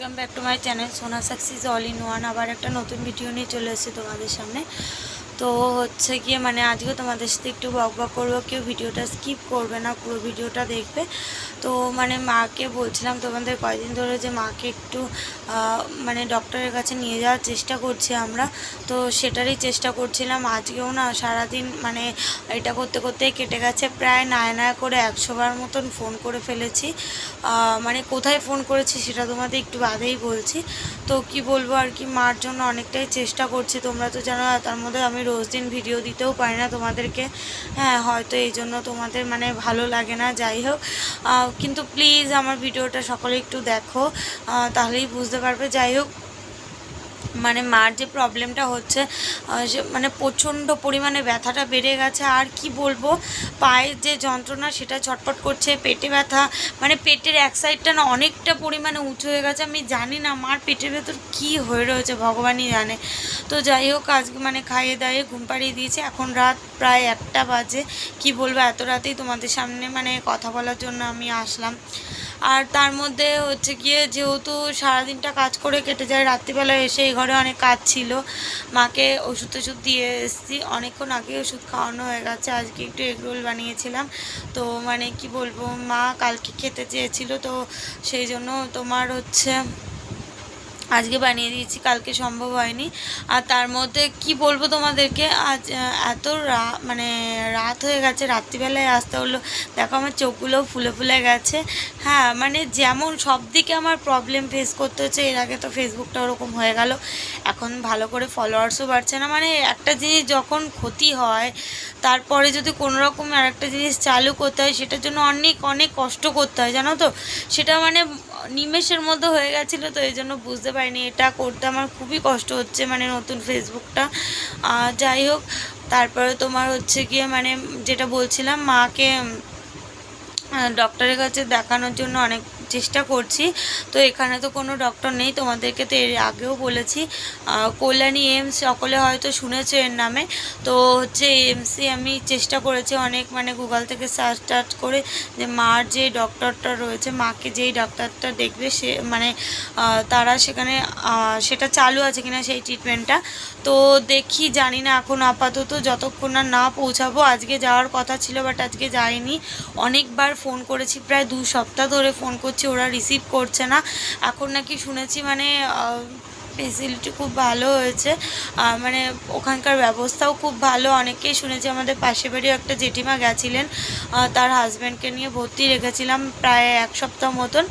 Welcome back to my channel Sona success all in one আবার একটা নতুন video নিয়ে চলে এসেছি তোমাদের সামনে। তো হচ্ছে গিয়ে মানে আজকে তোমাদের সাথে একটু বক বক করব, কেউ ভিডিওটা স্কিপ করবে না, পুরো ভিডিওটা দেখবে। তো মানে মাকে বলছিলাম তোমাদের কয়দিন ধরে যে মাকে একটু মানে ডক্টরের কাছে নিয়ে যাওয়ার চেষ্টা করছি আমরা। তো সেটারই চেষ্টা করছিলাম। আজকেও না সারাদিন মানে এটা করতে করতে কেটে গেছে। প্রায় নায় নায় করে একশোবার মতন ফোন করে ফেলেছি। মানে কোথায় ফোন করেছি সেটা তোমাদের একটু বাদেই বলছি। তো কি বলব আর কি, মার জন্য অনেকটাই চেষ্টা করছি। তোমরা তো জানো তার মধ্যে আমি রোজ দিন ভিডিও দিতেও পারি না তোমাদেরকে। হ্যাঁ হয়তো এই জন্য তোমাদের মানে ভালো লাগে না, যাই হোক। কিন্তু প্লিজ আমার ভিডিওটা সকলে একটু দেখো। তাহলেই বুঝতে পারবে। যাই হোক মানে মার যে প্রবলেমটা হচ্ছে মানে প্রচণ্ড পরিমাণে ব্যথাটা বেড়ে গেছে। আর কি বলব, পায়ের যে যন্ত্রণা সেটা ছটফট করছে, পেটে ব্যথা মানে পেটের এক সাইডটা না অনেকটা পরিমাণে উঁচু হয়ে গেছে। আমি জানি না মার পেটের ভেতর কী হয়ে রয়েছে, ভগবানই জানে। তো যাই হোক, আজকে মানে খাইয়ে দাইয়ে ঘুম পাড়িয়ে দিয়েছে। এখন রাত প্রায় একটা বাজে। কি বলব, এত রাতেই তোমাদের সামনে মানে কথা বলার জন্য আমি আসলাম। আর তার মধ্যে হচ্ছে গিয়ে যেহেতু সারাদিনটা কাজ করে কেটে যায় রাত্রিবেলায় এসে এই ঘরে অনেক কাজ ছিল। মাকে ওষুধ টষুধ দিয়ে এসেছি। অনেকক্ষণ আগে ওষুধ খাওয়ানো হয়ে গেছে। আজকে একটু এগরোল বানিয়েছিলাম। তো মানে কি বলব, মা কালকে খেতে চেয়েছিল, তো সেই জন্য তোমার হচ্ছে আজকে বানিয়ে দিয়েছি, কালকে সম্ভব হয়নি। আর তার মধ্যে কি বলব তোমাদেরকে, আজ এত রা মানে রাত হয়ে গেছে, রাত্রিবেলায় আসতে হলো। দেখো আমার চোখগুলোও ফুলে ফুলে গেছে। হ্যাঁ মানে যেমন সব দিকে আমার প্রবলেম ফেস করতে হচ্ছে, এর আগে তো ফেসবুকটা ওরকম হয়ে গেল। এখন ভালো করে ফলোয়ার্সও বাড়ছে না। মানে একটা জিনিস যখন ক্ষতি হয়, তারপরে যদি কোনো রকম আর একটা জিনিস চালু করতে হয়, সেটার জন্য অনেক অনেক কষ্ট করতে হয়, জানো তো? সেটা মানে নিমেষের মধ্যে হয়ে গেছিল, তো এই জন্য বুঝতে পারিনি, এটা করতে আমার খুবই কষ্ট হচ্ছে মানে নতুন ফেসবুকটা। যাই হোক, তারপরে তোমার হচ্ছে গিয়ে মানে যেটা বলছিলাম, মাকে ডক্টরের কাছে দেখানোর জন্য অনেক চেষ্টা করছি। তো এখানে তো কোনো ডক্টর নেই, তোমাদেরকে তো এর আগেও বলেছি। কল্যাণী এমস সকলে হয়তো শুনেছো এর নামে। তো হচ্ছে এমসি আমি চেষ্টা করেছি অনেক মানে গুগল থেকে সার্চ টার্চ করে যে মার যে ডক্টরটা রয়েছে, মাকে যেই ডাক্তারটা দেখবে সে মানে তারা সেখানে সেটা চালু আছে কিনা সেই ট্রিটমেন্টটা তো দেখি, জানি না এখন আপাতত যতক্ষণ না না পৌঁছাবো, আজকে যাওয়ার কথা ছিল বাট আজকে যাইনি। অনেকবার ফোন করেছি, প্রায় দু সপ্তাহ ধরে ফোন করছি। ওরা রিসিভ করছে না। এখন নাকি শুনেছি মানে ফেসিলিটি খুব ভালো হয়েছে। মানে ওখানকার ব্যবস্থাও খুব ভালো। অনেকেই শুনেছি আমাদের পাশের বাড়িও একটা জেঠিমা গেছিলেন তার হাজব্যান্ডকে নিয়ে ভর্তি রেখেছিলাম প্রায় এক সপ্তাহ মতন।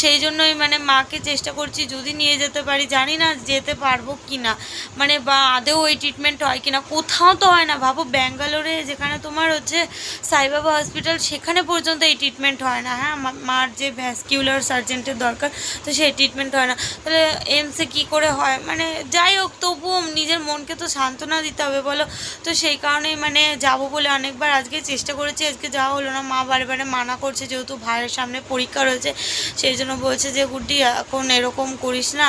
সেই জন্যই মানে মাকে চেষ্টা করছি যদি নিয়ে যেতে পারি। জানি না যেতে পারব কি না মানে বা আদেও ওই ট্রিটমেন্ট হয় কি না কোথাও তো হয় না। ভাবো ব্যাঙ্গালোরে যেখানে তোমার হচ্ছে সাইবাবা হসপিটাল সেখানে পর্যন্ত এই ট্রিটমেন্ট হয় না। হ্যাঁ মার যে ভ্যাসকিউলার সার্জেন্টের দরকার, তো সেই ট্রিটমেন্ট হয় না। তাহলে এমসে কি করে হয়। মানে যাই হোক, তবুও নিজের মনকে তো সান্ত্বনা দিতে হবে বলো। তো সেই কারণেই মানে যাব বলে অনেকবার আজকে চেষ্টা করেছি, আজকে যাওয়া হলো না। মা বারে বারে মানা করছে, যেহেতু ভাইয়ের সামনে পরীক্ষা রয়েছে। সেই জন্য বলছে যে, গুড্ডি, এখন এরকম করিস না।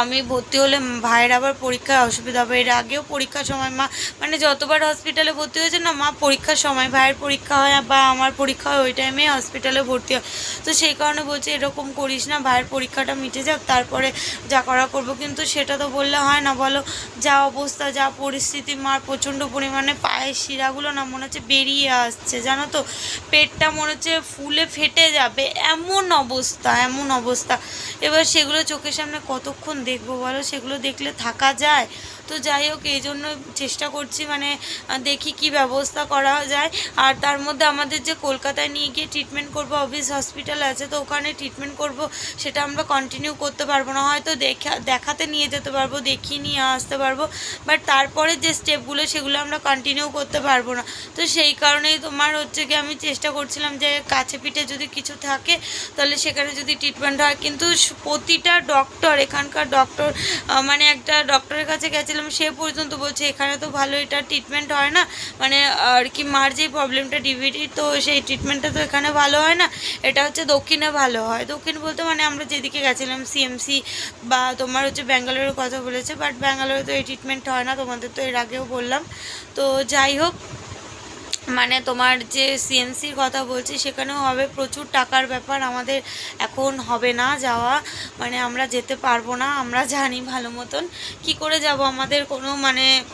আমি ভর্তি হলে ভাইয়ের আবার পরীক্ষায় অসুবিধা হবে। এর আগেও পরীক্ষার সময় মা মানে যতবার হসপিটালে ভর্তি হয়েছে না, মা পরীক্ষার সময় ভাইয়ের পরীক্ষা হয় বা আমার পরীক্ষা হয়, ওই টাইমে হসপিটালে ভর্তি হয়। তো সেই কারণে বলছে, এরকম করিস না, ভাইয়ের পরীক্ষাটা মিটে যাক, তারপরে যা করব, কিন্তু সেটা তো বললে হয় না। বলো, যা অবস্থা, যা পরিস্থিতি মার প্রচণ্ড পরিমাণে পায়ের শিরাগুলো না মনে হচ্ছে বেরিয়ে আসছে। জানো তো, পেটটা মনে হচ্ছে ফুলে ফেটে যাবে। এমন অবস্থা এমন অবস্থা। এবার সেগুলো চোখের সামনে কতক্ষণ দেখব বলো? সেগুলো দেখলে থাকা যায়? তো যাই হোক, এই জন্য চেষ্টা করছি মানে দেখি কি ব্যবস্থা করা যায়। আর তার মধ্যে আমাদের যে কলকাতায় নিয়ে গিয়ে ট্রিটমেন্ট করব অফিস হসপিটাল আছে, তো ওখানে ট্রিটমেন্ট করব, সেটা আমরা কন্টিনিউ করতে পারব না। হয়তো দেখা, দেখাতে নিয়ে যেতে পারব, দেখিয়ে নিয়ে আসতে পারব বাট তারপরে যে স্টেপগুলো সেগুলো আমরা কন্টিনিউ করতে পারব না। তো সেই কারণেই তোমার হচ্ছে কি, আমি চেষ্টা করছিলাম যে কাছে পিঠে যদি কিছু থাকে, তাহলে সেখানে যদি ট্রিটমেন্ট হয়। কিন্তু প্রতিটা ডক্টর এখানকার ডক্টর মানে একটা ডক্টরের কাছে গেছিলাম সে পর্যন্ত বলছে, এখানে তো ভালো এটা ট্রিটমেন্ট হয় না। মানে আর কি মার যে প্রবলেমটা ডিভিডি তো সেই ট্রিটমেন্টটা তো এখানে ভালো হয় না। এটা হচ্ছে দক্ষিণে ভালো হয়। দক্ষিণ বলতে মানে আমরা যেদিকে গেছিলাম সিএমসি বা তোমার হচ্ছে ব্যাঙ্গালোরের কথা বলেছে বাট ব্যাঙ্গালোরে তো এই ট্রিটমেন্ট হয় না, তোমাদের তো এর আগেও বললাম। তো যাই হোক মানে তোমার যে সিএমসির কথা বলছি, সেখানেও হবে প্রচুর টাকার ব্যাপার। আমাদের এখন হবে না যাওয়া। মানে আমরা যেতে পারব না, আমরা জানি ভালো মতন। কী করে যাব? আমাদের কোনো মানে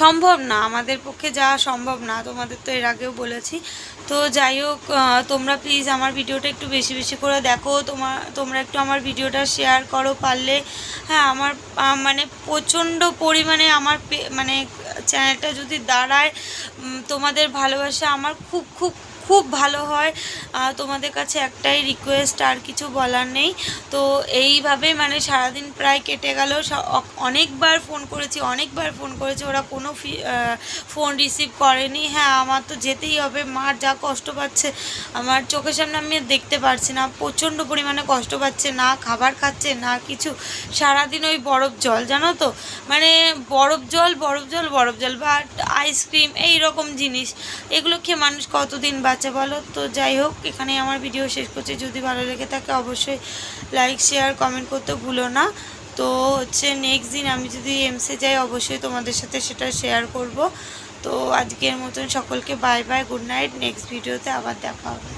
সম্ভব না, আমাদের পক্ষে যাওয়া সম্ভব না, তোমাদের তো এর আগেও বলেছি। তো যাই হোক তোমরা প্লিজ আমার ভিডিওটা একটু বেশি বেশি করে দেখো তোমার তোমরা একটু আমার ভিডিওটা শেয়ার করো পারলে। হ্যাঁ আমার মানে প্রচণ্ড পরিমাণে আমার মানে চ্যানেলটা যদি দাঁড়ায় তোমাদের ভালোবাসা আমার খুব খুব খুব ভালো হয়। তোমাদের কাছে একটাই রিকোয়েস্ট আর কিছু বলার নেই। তো এইভাবে মানে সারাদিন প্রায় কেটে গেল। অনেকবার ফোন করেছি, অনেকবার ফোন করেছি। ওরা কোনো ফোন রিসিভ করেনি। হ্যাঁ আমার তো যেতেই হবে। মার যা কষ্ট পাচ্ছে, আমার চোখের সামনে আমি দেখতে পারছি না। প্রচণ্ড পরিমাণে কষ্ট পাচ্ছে, না খাবার খাচ্ছে, না কিছু। সারাদিন ওই বরফ জল, জানো তো? মানে বরফ জল বরফ জল বরফ জল, বা আইসক্রিম এই রকম জিনিস। এগুলো খেয়ে মানুষ কতদিন বাঁচে বলো তো, যাই হোক, এখানে আমার ভিডিও শেষ করছি। যদি ভালো লেগে থাকে, অবশ্যই লাইক শেয়ার কমেন্ট করতে ভুলো না। তো হচ্ছে নেক্সট দিন আমি যদি এমসে যাই, অবশ্যই তোমাদের সাথে সেটা শেয়ার করব। তো আজকের মতন সকলকে bye bye good night next ভিডিওতে আবার দেখা হবে।